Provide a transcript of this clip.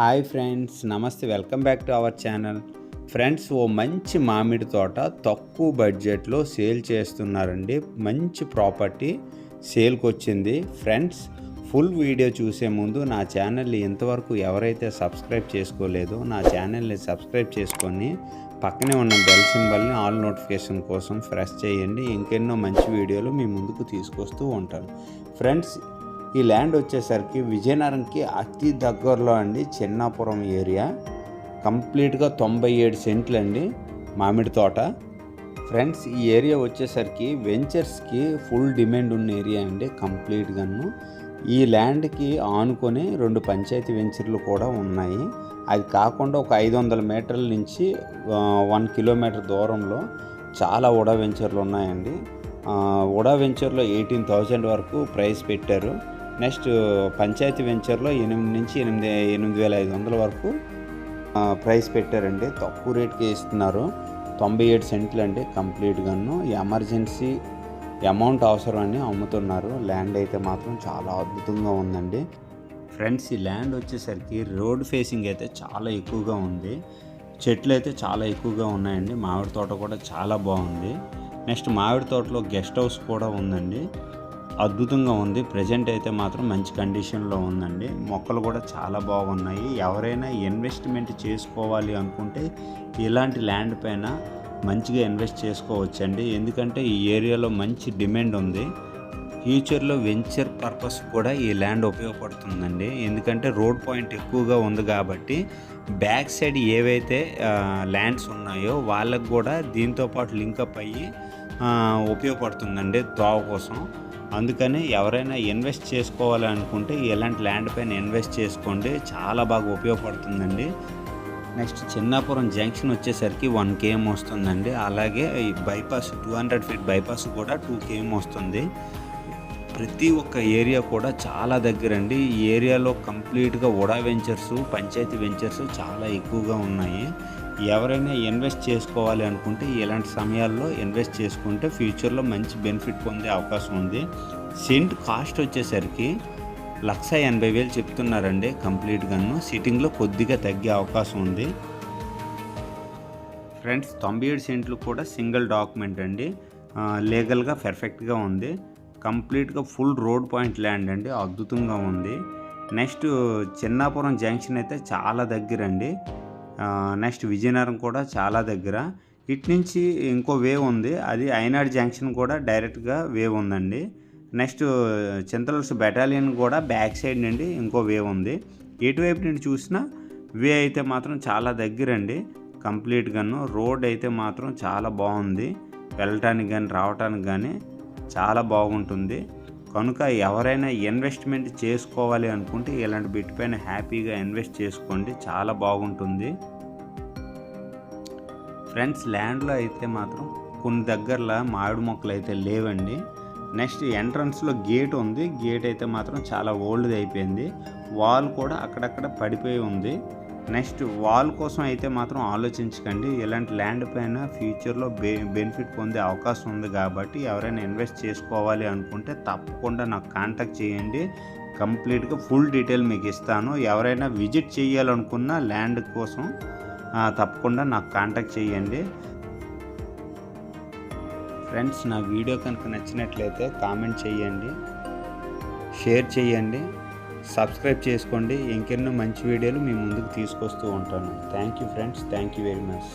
Hi friends నమస్తే. Welcome back to our channel. Friends ఓ మంచి మామిడి తోట తక్కువ బడ్జెట్లో సేల్ చేస్తున్నారండి. మంచి ప్రాపర్టీ సేల్కి వచ్చింది ఫ్రెండ్స్ ఫుల్ వీడియో చూసే ముందు నా ఛానల్ని ఇంతవరకు ఎవరైతే సబ్స్క్రైబ్ చేసుకోలేదో నా ఛానల్ని సబ్స్క్రైబ్ చేసుకొని పక్కనే ఉన్న బెల్ సింబల్ని ఆల్ నోటిఫికేషన్ కోసం ప్రెస్ చేయండి. ఇంకెన్నో మంచి వీడియోలు మీ ముందుకు తీసుకొస్తూ ఉంటాను. ఫ్రెండ్స్ ఈ ల్యాండ్ వచ్చేసరికి విజయనగరంకి అతి దగ్గరలో అండి చిన్నాపురం ఏరియా. కంప్లీట్గా తొంభై ఏడు సెంట్లు అండి మామిడి తోట. ఫ్రెండ్స్ ఈ ఏరియా వచ్చేసరికి వెంచర్స్కి ఫుల్ డిమాండ్ ఉన్న ఏరియా అండి కంప్లీట్గాను. ఈ ల్యాండ్కి ఆనుకొని రెండు పంచాయతీ వెంచర్లు కూడా ఉన్నాయి. అది కాకుండా ఒక ఐదు వందల మీటర్ల నుంచి వన్ కిలోమీటర్ దూరంలో చాలా ఉడా వెంచర్లు ఉన్నాయండి. ఉడా వెంచర్లో ఎయిటీన్ థౌజండ్ వరకు ప్రైస్ పెట్టారు. నెక్స్ట్ పంచాయతీ వెంచర్లో ఎనిమిది నుంచి ఎనిమిది ఎనిమిది వేల ఐదు వందల వరకు ప్రైస్ పెట్టారండి. తక్కువ రేట్కి ఇస్తున్నారు. తొంభై ఏడు సెంట్లు అండి కంప్లీట్గాను. ఎమర్జెన్సీ అమౌంట్ అవసరం అని అమ్ముతున్నారు. ల్యాండ్ అయితే మాత్రం చాలా అద్భుతంగా ఉందండి. ఫ్రెండ్స్ ఈ ల్యాండ్ వచ్చేసరికి రోడ్ ఫేసింగ్ అయితే చాలా ఎక్కువగా ఉంది. చెట్లు అయితే చాలా ఎక్కువగా ఉన్నాయండి. మామిడి తోట కూడా చాలా బాగుంది. నెక్స్ట్ మామిడి తోటలో గెస్ట్ హౌస్ కూడా ఉందండి. అద్భుతంగా ఉంది. ప్రజెంట్ అయితే మాత్రం మంచి కండిషన్లో ఉందండి. మొక్కలు కూడా చాలా బాగున్నాయి. ఎవరైనా ఇన్వెస్ట్మెంట్ చేసుకోవాలి అనుకుంటే ఇలాంటి ల్యాండ్ పైన మంచిగా ఇన్వెస్ట్ చేసుకోవచ్చండి. ఎందుకంటే ఈ ఏరియాలో మంచి డిమాండ్ ఉంది. ఫ్యూచర్లో వెంచర్ పర్పస్ కూడా ఈ ల్యాండ్ ఉపయోగపడుతుందండి. ఎందుకంటే రోడ్ పాయింట్ ఎక్కువగా ఉంది కాబట్టి బ్యాక్ సైడ్ ఏవైతే ల్యాండ్స్ ఉన్నాయో వాళ్ళకు కూడా దీంతో పాటు లింకప్ అయ్యి ఉపయోగపడుతుందండి. దోవ కోసం అందుకని ఎవరైనా ఇన్వెస్ట్ చేసుకోవాలనుకుంటే ఇలాంటి ల్యాండ్ పైన ఇన్వెస్ట్ చేసుకోండి. చాలా బాగా ఉపయోగపడుతుందండి. నెక్స్ట్ చిన్నాపురం జంక్షన్ వచ్చేసరికి వన్ కేఎం వస్తుందండి. అలాగే ఈ bypass two hundred feet bypass కూడా టూ కేఎం వస్తుంది. ప్రతి ఒక్క ఏరియా కూడా చాలా దగ్గర అండి ఈ ఏరియాలో కంప్లీట్గా ఉడా వెంచర్స్ పంచాయతీ వెంచర్స్ చాలా ఎక్కువగా ఉన్నాయి. ఎవరైనా ఇన్వెస్ట్ చేసుకోవాలి అనుకుంటే ఇలాంటి సమయాల్లో ఇన్వెస్ట్ చేసుకుంటే ఫ్యూచర్లో మంచి బెనిఫిట్ పొందే అవకాశం ఉంది. సెంట్ కాస్ట్ వచ్చేసరికి లక్ష ఎనభై వేలు చెప్తున్నారండి కంప్లీట్గాను సిట్టింగ్లో కొద్దిగా తగ్గే అవకాశం ఉంది. ఫ్రెండ్స్ తొంభై ఏడు సెంట్లు కూడా సింగిల్ డాక్యుమెంట్ అండి. లీగల్గా పర్ఫెక్ట్గా ఉంది. కంప్లీట్గా ఫుల్ రోడ్ పాయింట్ ల్యాండ్ అండి. అద్భుతంగా ఉంది. నెక్స్ట్ చిన్నాపురం జంక్షన్ అయితే చాలా దగ్గర అండి నెక్స్ట్ విజయనగరం కూడా చాలా దగ్గర. ఇటు నుంచి ఇంకో వేవ్ ఉంది. అది ఐనాడ్ జంక్షన్ కూడా డైరెక్ట్గా వేవ్ ఉందండి. నెక్స్ట్ చింతలస్ బెటాలియన్ కూడా బ్యాక్ సైడ్ నుండి ఇంకో వేవ్ ఉంది. ఎటువైపు నుండి చూసినా వే అయితే మాత్రం చాలా దగ్గరండి. కంప్లీట్గాను రోడ్ అయితే మాత్రం చాలా బాగుంది. వెళ్ళటానికి కానీ రావటానికి కానీ చాలా బాగుంటుంది. కనుక ఎవరైనా ఇన్వెస్ట్మెంట్ చేసుకోవాలి అనుకుంటే ఇలాంటి బిట్ పైన హ్యాపీగా ఇన్వెస్ట్ చేసుకోండి. చాలా బాగుంటుంది. ఫ్రెండ్స్ ల్యాండ్లో అయితే మాత్రం కొన్ని దగ్గరలో మామిడి మొక్కలు అయితే లేవండి. నెక్స్ట్ ఎంట్రన్స్లో గేట్ ఉంది. గేట్ అయితే మాత్రం చాలా ఓల్డ్ అయిపోయింది. వాల్ కూడా అక్కడక్కడ పడిపోయి ఉంది. నెక్స్ట్ వాల్ కోసం అయితే మాత్రం ఆలోచించకండి. ఇలాంటి ల్యాండ్ పైన ఫ్యూచర్లో బె బెనిఫిట్ పొందే అవకాశం ఉంది కాబట్టి ఎవరైనా ఇన్వెస్ట్ చేసుకోవాలి అనుకుంటే తప్పకుండా నాకు కాంటాక్ట్ చేయండి. కంప్లీట్గా ఫుల్ డీటెయిల్ మీకు ఇస్తాను. ఎవరైనా విజిట్ చేయాలనుకున్న ల్యాండ్ కోసం తప్పకుండా నాకు కాంటాక్ట్ చేయండి. ఫ్రెండ్స్ నా వీడియో కనుక నచ్చినట్లయితే కామెంట్ చేయండి. షేర్ చేయండి. సబ్స్క్రైబ్ చేసుకోండి. ఇంకెన్నో మంచి వీడియోలు మీ ముందుకు తీసుకొస్తూ ఉంటాను. Thank you friends thank you very much